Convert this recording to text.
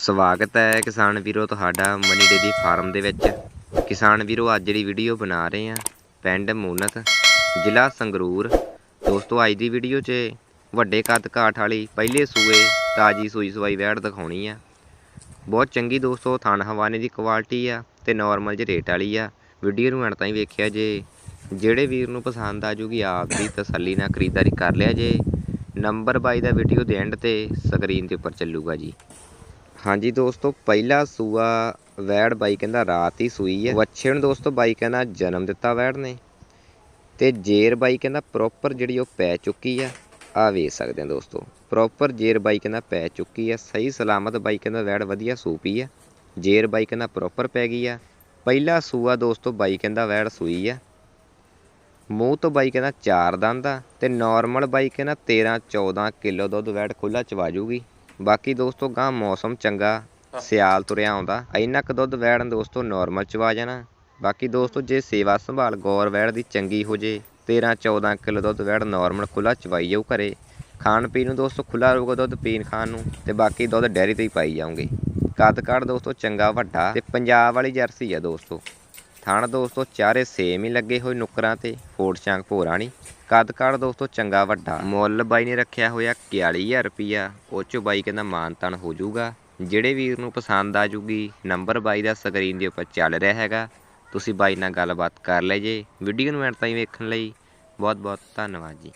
ਸਵਾਗਤ ਹੈ ਕਿਸਾਨ ਵੀਰੋ ਤੁਹਾਡਾ ਮਨੀ ਡੇਰੀ ਫਾਰਮ ਦੇ ਵਿੱਚ। ਕਿਸਾਨ ਵੀਰੋ, ਅੱਜ ਜਿਹੜੀ ਵੀਡੀਓ ਬਣਾ ਰਹੇ ਆ ਪਿੰਡ ਮੂਨਤ, ਜ਼ਿਲ੍ਹਾ ਸੰਗਰੂਰ। ਦੋਸਤੋ, ਅੱਜ ਦੀ ਵੀਡੀਓ 'ਚ ਵੱਡੇ ਕੱਦ ਕਾਠ ਵਾਲੀ ਪਹਿਲੇ ਸੂਏ, ਤਾਜੀ ਸੂਈ ਸਵਾਈ ਵੈੜ ਦਿਖਾਉਣੀ ਆ। ਬਹੁਤ ਚੰਗੀ ਦੋਸਤੋ, ਥਣ ਹਵਾਨੇ ਦੀ ਕੁਆਲਿਟੀ ਆ ਤੇ ਨਾਰਮਲ ਜਿਹੇ ਰੇਟ ਵਾਲੀ ਆ। ਵੀਡੀਓ ਨੂੰ ਐਂਡ ਤਾਈਂ ਵੇਖਿਆ ਜੇ, ਜਿਹੜੇ ਵੀਰ ਨੂੰ ਪਸੰਦ ਆ ਜੂਗੀ, ਆਪ ਦੀ ਤਸੱਲੀ ਨਾਲ ਖਰੀਦਦਾਰੀ ਕਰ ਲਿਆ ਜੇ। ਨੰਬਰ ਬਾਈ ਦਾ ਵੀਡੀਓ ਦੇ ਐਂਡ ਤੇ ਸਕਰੀਨ ਦੇ ਉੱਪਰ ਚੱਲੂਗਾ ਜੀ। ਹਾਂਜੀ ਦੋਸਤੋ, ਪਹਿਲਾ ਸੂਆ ਵੈੜ ਬਾਈ ਕਹਿੰਦਾ ਰਾਤ ਹੀ ਸੂਈ ਹੈ। ਵੱਛੇ ਨੂੰ ਦੋਸਤੋ, ਬਾਈ ਕਹਿੰਦਾ ਜਨਮ ਦਿੱਤਾ ਵੈੜ ਨੇ। ਤੇ ਜੇਰ ਬਾਈ ਕਹਿੰਦਾ ਪ੍ਰੋਪਰ ਜਿਹੜੀ ਉਹ ਪੈ ਚੁੱਕੀ ਆ ਆ ਵੇਖ ਸਕਦੇ ਆ ਦੋਸਤੋ। ਪ੍ਰੋਪਰ ਜੇਰ ਬਾਈ ਕਹਿੰਦਾ ਪੈ ਚੁੱਕੀ ਆ, ਸਹੀ ਸਲਾਮਤ ਬਾਈ ਕਹਿੰਦਾ ਵੈੜ ਵਧੀਆ ਸੂਪੀ ਆ। ਜੇਰ ਬਾਈ ਕਹਿੰਦਾ ਪ੍ਰੋਪਰ ਪੈ ਗਈ ਆ। ਪਹਿਲਾ ਸੂਆ ਦੋਸਤੋ, ਬਾਈ ਕਹਿੰਦਾ ਵੈੜ ਸੂਈ ਆ। ਮੂੰਹ ਤੋਂ ਬਾਈ ਕਹਿੰਦਾ ਚਾਰ ਦੰਦ ਆ, ਤੇ ਨਾਰਮਲ ਬਾਈ ਕਹਿੰਦਾ 13 14 ਕਿਲੋ ਦੁੱਧ ਵੈੜ ਖੁੱਲਾ ਚਵਾ ਜੂਗੀ। ਬਾਕੀ ਦੋਸਤੋ ਗਾਂ ਮੌਸਮ ਚੰਗਾ ਸਿਆਲ ਤੁਰਿਆ ਆਉਂਦਾ। ਇੰਨਾ ਕੁ ਦੁੱਧ ਵੈੜ ਦੋਸਤੋ ਨਾਰਮਲ ਚਵਾ ਜਾਣਾ। ਬਾਕੀ ਦੋਸਤੋ ਜੇ ਸੇਵਾ ਸੰਭਾਲ ਗੌਰ ਵੈੜ ਦੀ ਚੰਗੀ ਹੋ ਜੇ 13 14 ਕਿਲੋ ਦੁੱਧ ਵੈੜ ਨਾਰਮਲ ਖੁੱਲਾ ਚਵਾਈ ਜਾਊ ਘਰੇ। ਖਾਣ ਪੀਣ ਨੂੰ ਦੋਸਤੋ ਖੁੱਲਾ ਰਹੂਗਾ ਦੁੱਧ ਪੀਣ ਖਾਣ ਨੂੰ ਤੇ ਬਾਕੀ ਦੁੱਧ ਡੈਰੀ ਤੇ ਹੀ ਪਾਈ ਜਾਓਗੇ ਕੱਦ ਕਾਠ ਦੋਸਤੋ ਚੰਗਾ ਵੱਡਾ ਤੇ ਪੰਜਾਬ ਵਾਲੀ ਜਰਸੀ ਆ ਦੋਸਤੋ। ਥਣ ਦੋਸਤੋ ਚਾਰੇ ਸੇਮ ਹੀ ਲੱਗੇ ਹੋਏ ਨੁਕਰਾਂ ਤੇ ਫੋੜ ਸ਼ਾਂਕ ਨਹੀਂ ਕੱਦ ਕਾਠ ਦੋਸਤੋ ਚੰਗਾ ਵੱਡਾ। ਮੁੱਲ ਬਾਈ ਨੇ ਰੱਖਿਆ ਹੋਇਆ 41000 ਰੁਪਿਆ ਉਹ ਚੋਂ ਬਾਈ ਕਹਿੰਦਾ ਮਾਨ ਤਾਨ ਹੋ ਜਾਊਗਾ। ਜਿਹੜੇ ਵੀਰ ਨੂੰ ਪਸੰਦ ਆ ਜੂਗੀ, ਨੰਬਰ ਬਾਈ ਦਾ ਸਕਰੀਨ ਦੇ ਉੱਪਰ ਚੱਲ ਰਿਹਾ ਹੈਗਾ। ਤੁਸੀਂ ਬਾਈ ਨਾਲ ਗੱਲਬਾਤ ਕਰ ਲੈ ਜੇ। ਵੀਡੀਓ ਨੂੰ ਐਂਡ ਤਾਈਂ ਵੇਖਣ ਲਈ ਬਹੁਤ ਬਹੁਤ ਧੰਨਵਾਦ ਜੀ।